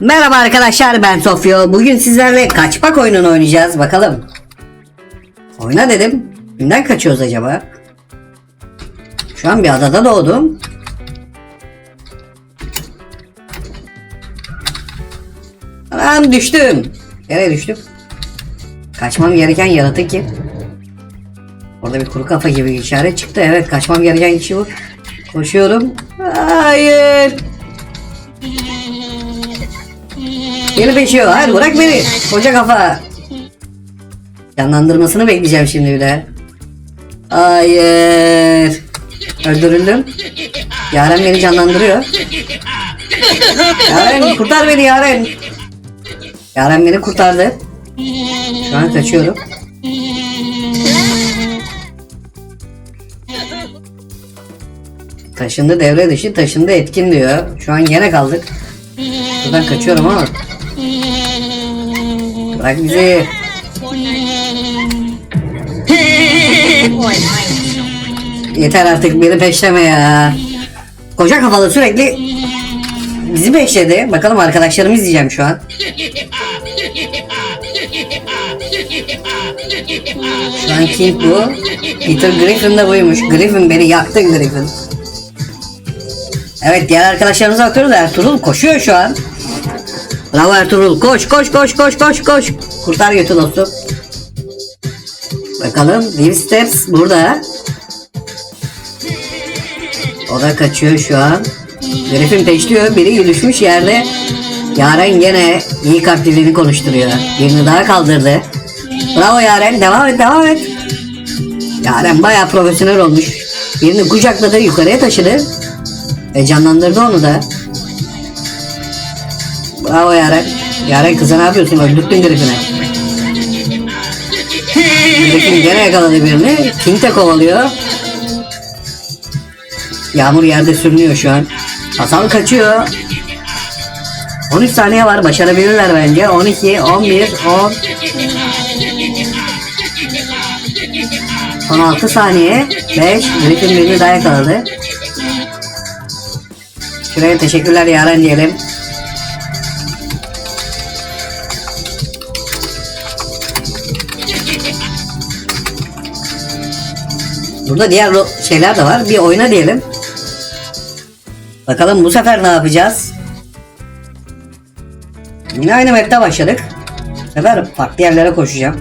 Merhaba arkadaşlar ben Sofyo. Bugün sizlerle kaçmak oyununu oynayacağız. Bakalım. Oyna dedim. Kimden kaçıyoruz acaba? Şu an bir adada doğdum. Anam düştüm. Nereye düştüm? Kaçmam gereken yaratık kim? Orada bir kuru kafa gibi işaret çıktı. Evet kaçmam gereken kişi bu. Koşuyorum. Hayır. Beni peşiyor. Hayır bırak beni. Koca kafa. Canlandırmasını bekleyeceğim şimdi bir de. Hayır. Öldürüldüm. Yaren beni canlandırıyor. Yaren kurtar beni Yaren. Yaren beni kurtardı. Şu an kaçıyorum. Taşındı devre dışı, taşındı etkin diyor. Şu an gene kaldık. Buradan kaçıyorum ama. Bırak bizi. Yeter artık beni peşleme ya. Koca kafalı sürekli bizi peşledi. Bakalım arkadaşlarımı izleyeceğim şu an. Şu an King bu. Peter Griffin de buymuş. Griffin beni yaktı Griffin. Evet diğer arkadaşlarımıza bakıyoruz. Ertuğrul koşuyor şu an. Bravo Ertuğrul. Koş koş koş koş koş koş. Kurtar götü dostum. Bakalım Liv Steps burada. O da kaçıyor şu an. Griffin peşliyor. Biri düşmüş yerde. Yaren gene iyi kalpliliğini konuşturuyor. Birini daha kaldırdı. Bravo Yaren. Devam et devam et. Yaren bayağı profesyonel olmuş. Birini kucakladı yukarıya taşıdı. E canlandırdı onu da. Bravo Yaren. Yaren kıza ne yapıyorsun? Öldürttün Griffin'i. Griffin gene yakaladı birini. King de kovalıyor. Yağmur yerde sürünüyor şu an. Hasan kaçıyor. 13 saniye var. Başarabilirler bence. 12, 11, 10. Son 6 saniye. 5. Griffin birini daha yakaladı. Şuraya teşekkürler Yaren diyelim. Burada diğer şeyler de var. Bir oyna diyelim. Bakalım bu sefer ne yapacağız? Yine aynı map'te başladık. Bu sefer farklı yerlere koşacağım.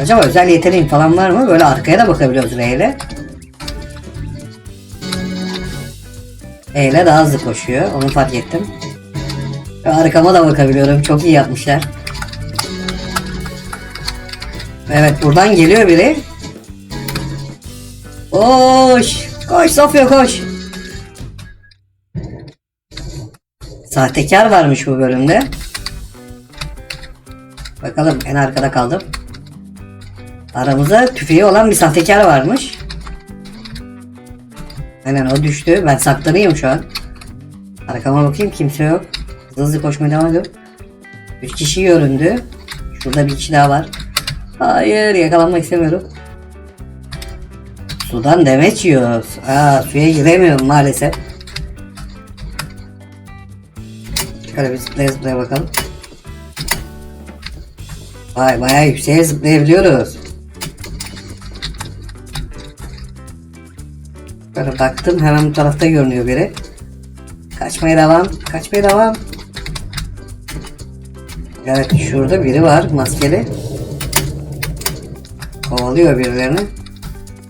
Acaba özel yeteneğim falan var mı? Böyle arkaya da bakabiliyoruz R ile. E ile daha hızlı koşuyor. Onu fark ettim. Arkama da bakabiliyorum. Çok iyi yapmışlar. Evet buradan geliyor biri. Koş. Koş Sofya koş. Sahtekar varmış bu bölümde. Bakalım en arkada kaldım. Aramızda tüfeği olan bir sahtekar varmış. Aynen o düştü. Ben saklanayım şu an. Arkama bakayım kimse yok. Hızlı hızlı koşmaya devam ediyorum. 3 kişi göründü. Şurada bir kişi daha var. Hayır yakalanmak istemiyorum. Sudan demeç yiyoruz. Aa, suya giremiyorum maalesef. Şöyle bir zıplaya zıplaya bakalım. Vay bayağı yükseğe zıplayabiliyoruz. Böyle baktım hemen bu tarafta görünüyor biri. Kaçmaya devam. Kaçmaya devam. Evet şurada biri var maskeli. Kovalıyor birilerini.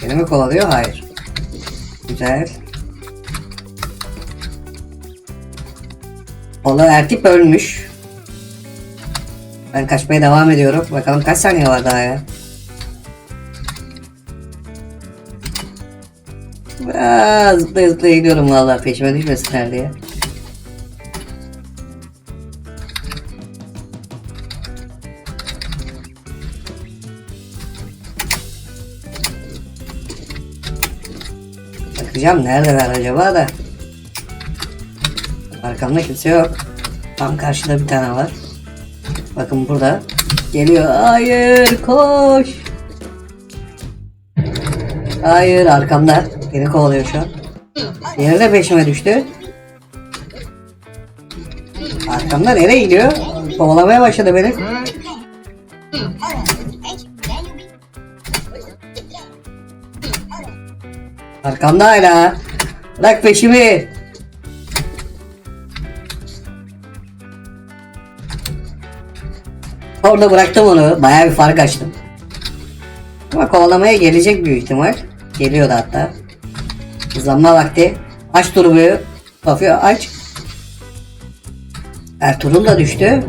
Beni mi kovalıyor? Hayır. Güzel. Ola Ertip ölmüş. Ben kaçmaya devam ediyorum. Bakalım kaç saniye var daha ya. Aa, zıplaya zıplaya gidiyorum vallahi peşime düşmesinler diye. Bakacağım neredeler acaba da. Arkamda kimse yok. Tam karşıda bir tane var. Bakın burada. Geliyor. Hayır koş. Hayır arkamda. Beni kovalıyor şu an. Diğeri peşime düştü. Arkamda nereye gidiyor? Kovalamaya başladı beni. Arkamda hala. Bırak peşimi. Orada bıraktım onu. Bayağı bir fark açtım. Ama kovalamaya gelecek büyük ihtimal. Geliyordu hatta. Hızlanma vakti. Aç turboyu. Kafayı aç. Ertuğrul da düştü.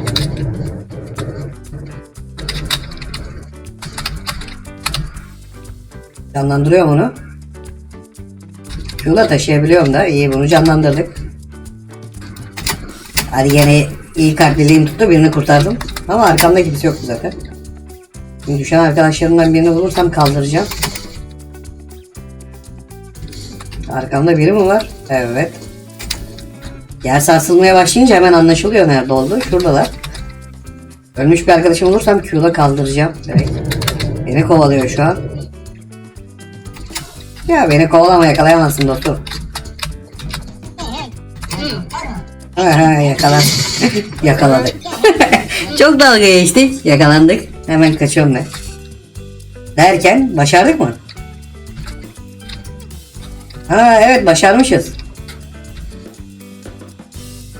Canlandırıyorum onu. Şunu da taşıyabiliyorum da. İyi bunu canlandırdık. Hadi yine iyi kalpliliğim tuttu. Birini kurtardım. Ama arkamda kimse yoktu zaten. Şimdi düşen arkadaşlarımdan birini bulursam kaldıracağım. Arkamda biri mi var? Evet. Yer sarsılmaya başlayınca hemen anlaşılıyor nerede oldu. Şuradalar. Ölmüş bir arkadaşım olursam Q'da kaldıracağım. Direkt. Beni kovalıyor şu an. Ya beni kovalama yakalayamazsın dostum. Aha yakalan. Yakaladık. Çok dalga geçtik. Yakalandık. Hemen kaçıyorum ben. Derken başardık mı? Ha evet başarmışız.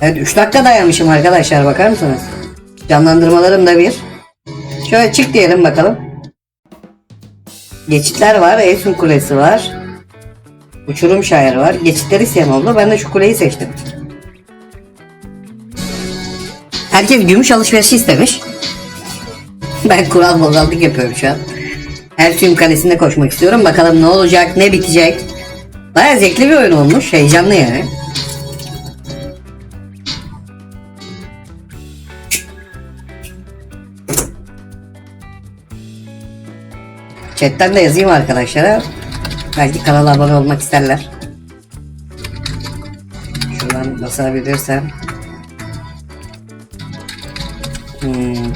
Evet 3 dakika dayanmışım arkadaşlar bakar mısınız? Canlandırmalarım da bir. Şöyle çık diyelim bakalım. Geçitler var. Eysun Kulesi var. Uçurum şair var. Geçitleri oldu. Ben de şu kuleyi seçtim. Herkes gümüş alışverişi istemiş. Ben kural bozaldık yapıyorum şu an. Ertuğrul Kalesi'nde koşmak istiyorum. Bakalım ne olacak, ne bitecek. Baya zevkli bir oyun olmuş. Heyecanlı yani. Chatten de yazayım arkadaşlara. Belki kanala abone olmak isterler. Şuradan basabilirsem. Hmm.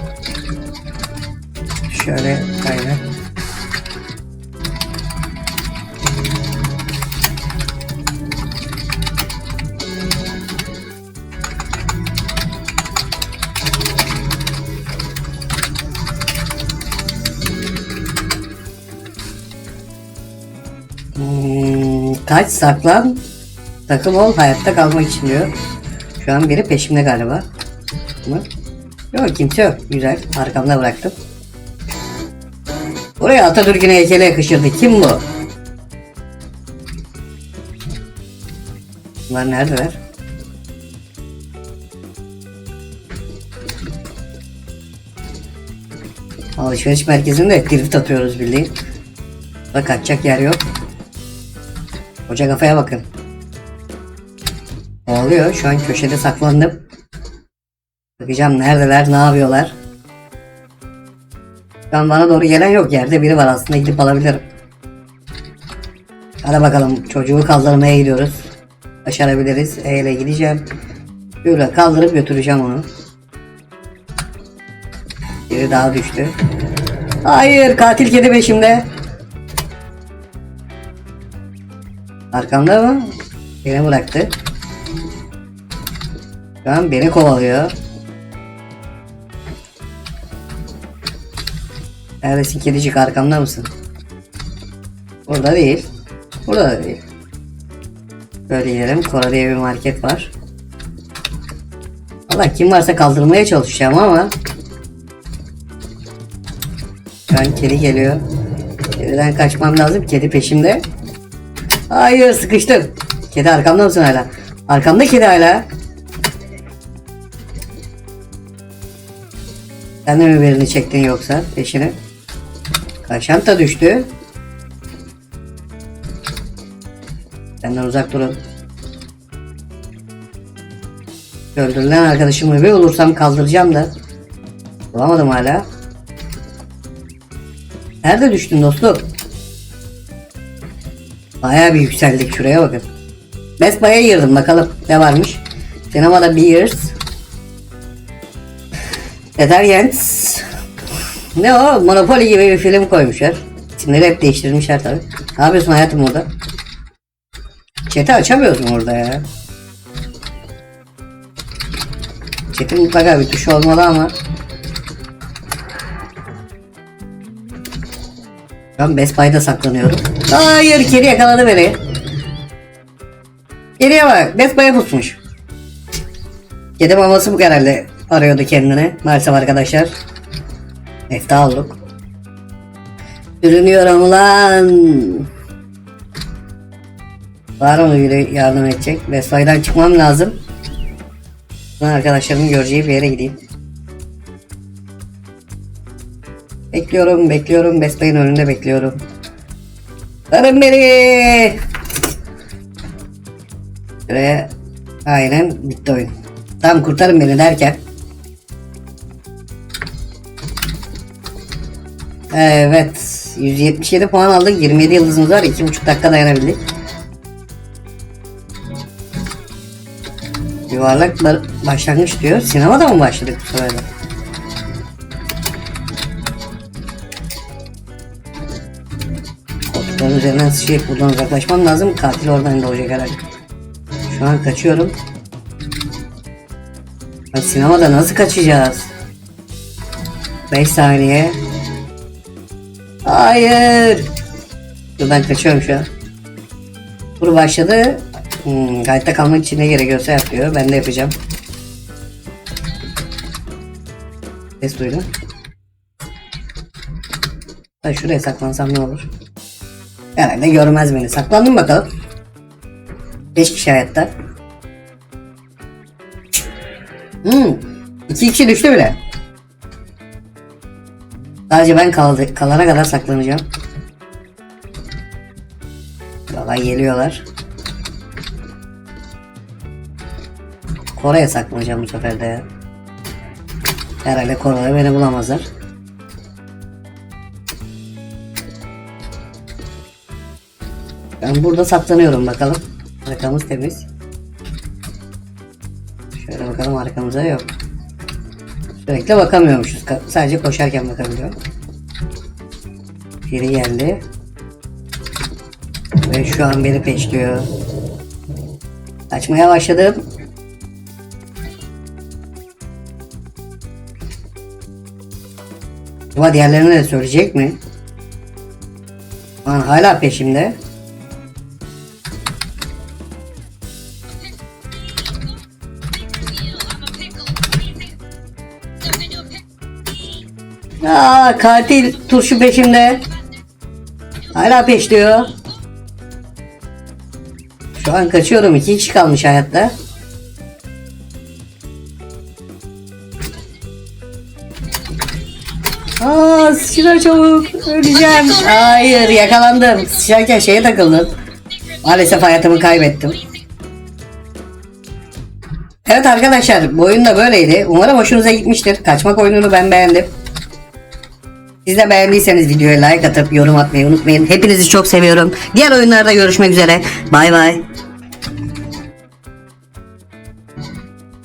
Şöyle kaynak. Kaç saklan takım ol hayatta kalmak için diyor. Şu an biri peşimde galiba. Mı? Yok kimse yok. Güzel. Arkamda bıraktım. Buraya Atatürk'ün heykeli yakışırdı. Kim bu? Bunlar neredeler? Alışveriş merkezinde drift atıyoruz bildiğin. Burada kaçacak yer yok. Koca kafaya bakın. Ne oluyor? Şu an köşede saklandım. Bakacağım neredeler, ne yapıyorlar. Şu an bana doğru gelen yok. Yerde biri var aslında gidip alabilirim. Hadi bakalım çocuğu kaldırmaya gidiyoruz. Başarabiliriz. E gideceğim. Böyle kaldırıp götüreceğim onu. Biri daha düştü. Hayır katil kedi peşimde. Arkamda mı? Beni bıraktı. Şu an beni kovalıyor. Neredesin kedicik arkamda mısın? Burada değil. Burada da değil. Böyle gidelim. Kora diye bir market var. Valla kim varsa kaldırmaya çalışacağım ama Şu an kedi geliyor. Kediden kaçmam lazım. Kedi peşimde. Hayır sıkıştım. Kedi arkamda mısın hala? Arkamda kedi hala. Sen de mi birini çektin yoksa peşine? Kaşanta düştü. Benden uzak durun. Öldürülen arkadaşımı bir olursam kaldıracağım da. Bulamadım hala. Nerede düştün dostum? Bayağı bir yükseldik şuraya bakın. Best Buy'a girdim bakalım ne varmış. Sinemada Beers. Detergents. Ne o? Monopoly gibi bir film koymuşlar. İsimleri hep değiştirmişler tabi. Ne yapıyorsun hayatım orada? Chat'i açamıyoruz mu orada ya? Chat'in mutlaka bir tuşu olmalı ama. Ben Best Buy'da saklanıyorum. Hayır kedi yakaladı beni. Kediye bak Best Buy'a pusmuş. Kedi maması bu herhalde arıyordu kendini. Maalesef arkadaşlar. Efta olduk. Sürünüyorum lan. Var mı biri yardım edecek? Best Buy'dan çıkmam lazım. Ben arkadaşlarımın göreceği bir yere gideyim. Bekliyorum, bekliyorum. Best Buy'ın önünde bekliyorum. Varın beni. Ve aynen bitti oyun. Tam kurtarın beni derken. Evet. 177 puan aldık. 27 yıldızımız var. 2,5 dakika dayanabildik. Yuvarlak başlangıç diyor. Sinemada mı başladık bu sefer üzerinden sıçrayıp buradan uzaklaşmam lazım. Katil oradan doğacak herhalde. Şu an kaçıyorum. Ya sinemada nasıl kaçacağız? 5 saniye. Hayır. Dur ben kaçıyorum şu an. Tur başladı. Hmm, kayıtta kalmak için ne gerekiyorsa yapıyor. Ben de yapacağım. Ses duydum. Ben şuraya saklansam ne olur? Herhalde görmez beni. Saklandım bakalım. 5 kişi hayatta. Hmm. 2 kişi düştü bile. Sadece ben kaldı, kalana kadar saklanacağım. Valla geliyorlar. Kore'ye saklanacağım bu sefer de ya. Herhalde Kore'de beni bulamazlar. Ben burada saklanıyorum bakalım. Arkamız temiz. Şöyle bakalım arkamıza yok. Sürekli bakamıyormuşuz. Ka- Sadece koşarken bakabiliyorum. Biri geldi. Ve şu an beni peşliyor. Kaçmaya başladım. Ama diğerlerine de söyleyecek mi? Lan hala peşimde. Aa katil turşu peşimde. Hala peşliyor. Şu an kaçıyorum. iki kişi kalmış hayatta. Aa sıçra çabuk. Öleceğim. Hayır yakalandım. Sıçrarken şeye takıldım. Maalesef hayatımı kaybettim. Evet arkadaşlar bu oyun da böyleydi. Umarım hoşunuza gitmiştir. Kaçmak oyununu ben beğendim. Siz de beğendiyseniz videoya like atıp yorum atmayı unutmayın. Hepinizi çok seviyorum. Diğer oyunlarda görüşmek üzere. Bay bay.